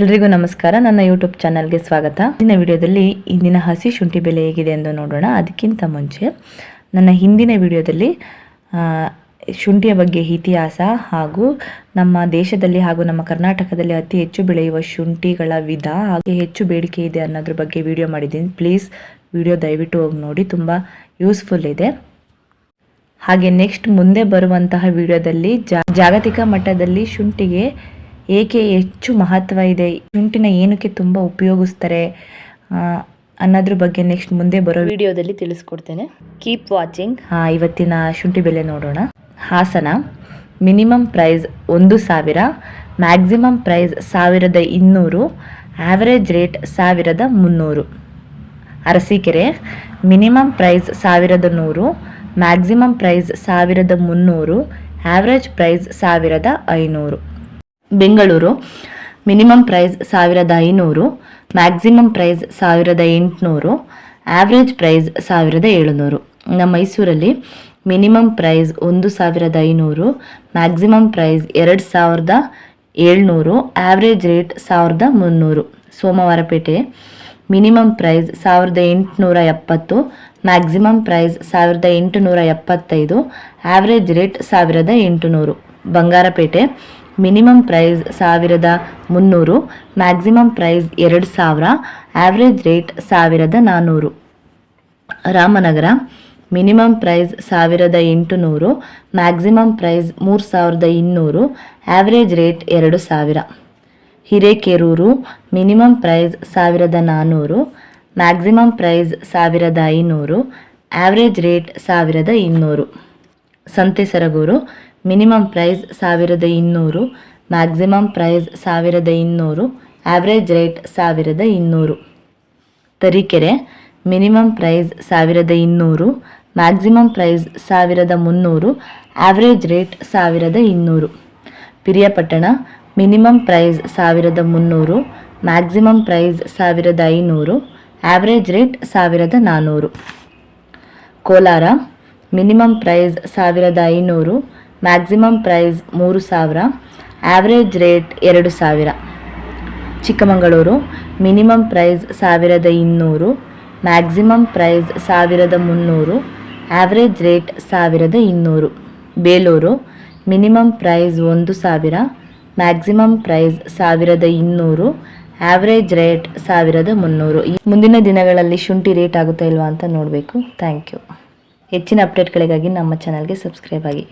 ಎಲ್ರಿಗೂ ನಮಸ್ಕಾರ. ನನ್ನ ಯೂಟ್ಯೂಬ್ ಚಾನಲ್ಗೆ ಸ್ವಾಗತ. ಇಂದಿನ ವಿಡಿಯೋದಲ್ಲಿ ಇಂದಿನ ಹಸಿ ಶುಂಠಿ ಬೆಲೆ ಹೇಗಿದೆ ಎಂದು ನೋಡೋಣ. ಅದಕ್ಕಿಂತ ಮುಂಚೆ ನನ್ನ ಹಿಂದಿನ ವಿಡಿಯೋದಲ್ಲಿ ಶುಂಠಿಯ ಬಗ್ಗೆ ಇತಿಹಾಸ ಹಾಗೂ ನಮ್ಮ ದೇಶದಲ್ಲಿ ಹಾಗೂ ನಮ್ಮ ಕರ್ನಾಟಕದಲ್ಲಿ ಅತಿ ಹೆಚ್ಚು ಬೆಳೆಯುವ ಶುಂಠಿಗಳ ವಿಧ ಹಾಗೆ ಹೆಚ್ಚು ಬೇಡಿಕೆ ಇದೆ ಅನ್ನೋದ್ರ ಬಗ್ಗೆ ವಿಡಿಯೋ ಮಾಡಿದ್ದೀನಿ. ಪ್ಲೀಸ್ ವಿಡಿಯೋ ದಯವಿಟ್ಟು ಹೋಗಿ ನೋಡಿ. ತುಂಬ ಯೂಸ್ಫುಲ್ ಇದೆ. ಹಾಗೆ ನೆಕ್ಸ್ಟ್ ಮುಂದೆ ಬರುವಂತಹ ವಿಡಿಯೋದಲ್ಲಿ ಜಾಗತಿಕ ಮಟ್ಟದಲ್ಲಿ ಶುಂಠಿಗೆ ಏಕೆ ಹೆಚ್ಚು ಮಹತ್ವ ಇದೆ? ಶುಂಠಿನ ಏನಕ್ಕೆ ತುಂಬ ಉಪಯೋಗಿಸ್ತಾರೆ ಅನ್ನೋದ್ರ ಬಗ್ಗೆ ನೆಕ್ಸ್ಟ್ ಮುಂದೆ ಬರೋ ವಿಡಿಯೋದಲ್ಲಿ ತಿಳಿಸ್ಕೊಡ್ತೇನೆ. ಕೀಪ್ ವಾಚಿಂಗ್ ಹಾಂ ಇವತ್ತಿನ ಶುಂಠಿ ಬೆಲೆ ನೋಡೋಣ. ಹಾಸನ ಮಿನಿಮಮ್ ಪ್ರೈಸ್ ಒಂದು ಸಾವಿರ ಮ್ಯಾಕ್ಸಿಮಮ್ ಪ್ರೈಸ್ ಸಾವಿರದ ಇನ್ನೂರು ಆವರೇಜ್ ರೇಟ್ ಸಾವಿರದ ಮುನ್ನೂರು. ಅರಸೀಕೆರೆ ಮಿನಿಮಮ್ ಪ್ರೈಸ್ ಸಾವಿರದ ನೂರು ಮ್ಯಾಕ್ಸಿಮಮ್ ಪ್ರೈಸ್ ಸಾವಿರದ ಮುನ್ನೂರು ಆವ್ರೇಜ್ ಪ್ರೈಸ್ ಸಾವಿರದ ಐನೂರು. ಬೆಂಗಳೂರು. ಮಿನಿಮಮ್ ಪ್ರೈಸ್ ಸಾವಿರದ ಐನೂರು, ಮ್ಯಾಕ್ಸಿಮಮ್ ಪ್ರೈಸ್ ಸಾವಿರದ ಎಂಟುನೂರು, ಆವ್ರೇಜ್ ಪ್ರೈಸ್ ಸಾವಿರದ ಏಳುನೂರು. ನಮ್ಮ ಮೈಸೂರಲ್ಲಿ ಮಿನಿಮಮ್ ಪ್ರೈಸ್ ಒಂದು ಸಾವಿರದ ಐನೂರು, ಮ್ಯಾಕ್ಸಿಮಮ್ ಪ್ರೈಸ್ ಎರಡು ಸಾವಿರದ ಏಳ್ನೂರು, ಆವ್ರೇಜ್ ರೇಟ್ ಸಾವಿರದ ಮುನ್ನೂರು. ಸೋಮವಾರಪೇಟೆ, ಮಿನಿಮಮ್ ಪ್ರೈಸ್ ಸಾವಿರದ ಎಂಟುನೂರ ಎಪ್ಪತ್ತು, ಮ್ಯಾಕ್ಸಿಮಮ್ ಪ್ರೈಸ್ ಸಾವಿರದ ಎಂಟುನೂರ ಎಪ್ಪತ್ತೈದು, ಆವ್ರೇಜ್ ರೇಟ್ ಸಾವಿರದ ಎಂಟುನೂರು. ಬಂಗಾರಪೇಟೆ ಮಿನಿಮಮ್ ಪ್ರೈಸ್ ಸಾವಿರದ ಮುನ್ನೂರು, ಮ್ಯಾಕ್ಸಿಮಮ್ ಪ್ರೈಸ್ ಎರಡು ಸಾವಿರ ಆ್ಯಾವ್ರೇಜ್ ರೇಟ್ ಸಾವಿರದ ನಾನ್ನೂರು ರಾಮನಗರ, ಮಿನಿಮಮ್ ಪ್ರೈಸ್ ಸಾವಿರದ ಎಂಟುನೂರು, ಮ್ಯಾಕ್ಸಿಮಮ್ ಪ್ರೈಸ್ ಮೂರು ಸಾವಿರದ ಇನ್ನೂರು ಆ್ಯಾವ್ರೇಜ್ ರೇಟ್ ಎರಡು ಸಾವಿರ. ಹಿರೇಕೆರೂರು, ಮಿನಿಮಮ್ ಪ್ರೈಸ್ ಸಾವಿರದ ನಾನ್ನೂರು ಮ್ಯಾಕ್ಸಿಮಮ್ ಪ್ರೈಸ್ ಸಾವಿರದ ಐನೂರು ಆ್ಯಾವ್ರೇಜ್ ರೇಟ್ ಸಾವಿರದ ಇನ್ನೂರು. ಸಂತೆ ಸರಗೂರು ಮಿನಿಮಮ್ ಪ್ರೈಸ್ ಸಾವಿರದ ಇನ್ನೂರು ಮ್ಯಾಕ್ಸಿಮಮ್ ಪ್ರೈಸ್ ಸಾವಿರದ ಇನ್ನೂರು ಆವ್ರೇಜ್ ರೇಟ್ ಸಾವಿರದ ಇನ್ನೂರು. ತರೀಕೆರೆ ಮಿನಿಮಮ್ ಪ್ರೈಸ್ ಸಾವಿರದ ಇನ್ನೂರು ಮ್ಯಾಕ್ಸಿಮಮ್ ಪ್ರೈಸ್ ಸಾವಿರದ ಮುನ್ನೂರು ಆವ್ರೇಜ್ ರೇಟ್ ಸಾವಿರದ ಇನ್ನೂರು. ಪಿರಿಯಾಪಟ್ಟಣ ಮಿನಿಮಮ್ ಪ್ರೈಸ್ ಸಾವಿರದ ಮುನ್ನೂರು ಮ್ಯಾಕ್ಸಿಮಮ್ ಪ್ರೈಸ್ ಸಾವಿರದ ಐನೂರು ಆವ್ರೇಜ್ ರೇಟ್ ಸಾವಿರದ ನಾನ್ನೂರು ಕೋಲಾರ ಮಿನಿಮಮ್ ಪ್ರೈಸ್ ಸಾವಿರದ ಐನೂರು ಮ್ಯಾಕ್ಸಿಮಮ್ ಪ್ರೈಸ್ ಮೂರು ಸಾವಿರ. ಆ್ಯಾವ್ರೇಜ್ ರೇಟ್ ಎರಡು ಸಾವಿರ. ಚಿಕ್ಕಮಗಳೂರು ಮಿನಿಮಮ್ ಪ್ರೈಸ್ ಸಾವಿರದ ಇನ್ನೂರು ಮ್ಯಾಕ್ಸಿಮಮ್ ಪ್ರೈಸ್ ಸಾವಿರದ ಮುನ್ನೂರು ಆ್ಯಾವ್ರೇಜ್ ರೇಟ್ ಸಾವಿರದ ಇನ್ನೂರು. ಬೇಲೂರು ಮಿನಿಮಮ್ ಪ್ರೈಸ್ ಒಂದು ಸಾವಿರ ಮ್ಯಾಕ್ಸಿಮಮ್ ಪ್ರೈಸ್ ಸಾವಿರದ ಇನ್ನೂರು ಆ್ಯಾವ್ರೇಜ್ ರೇಟ್ ಸಾವಿರದ ಮುನ್ನೂರು. ಮುಂದಿನ ದಿನಗಳಲ್ಲಿ ಶುಂಠಿ ರೇಟ್ ಆಗುತ್ತಾ ಇಲ್ವಾ ಅಂತ ನೋಡಬೇಕು. ಥ್ಯಾಂಕ್ ಯು ಹೆಚ್ಚಿನ ಅಪ್ಡೇಟ್ಗಳಿಗಾಗಿ ನಮ್ಮ ಚಾನಲ್ಗೆ ಸಬ್ಸ್ಕ್ರೈಬ್ ಆಗಿ.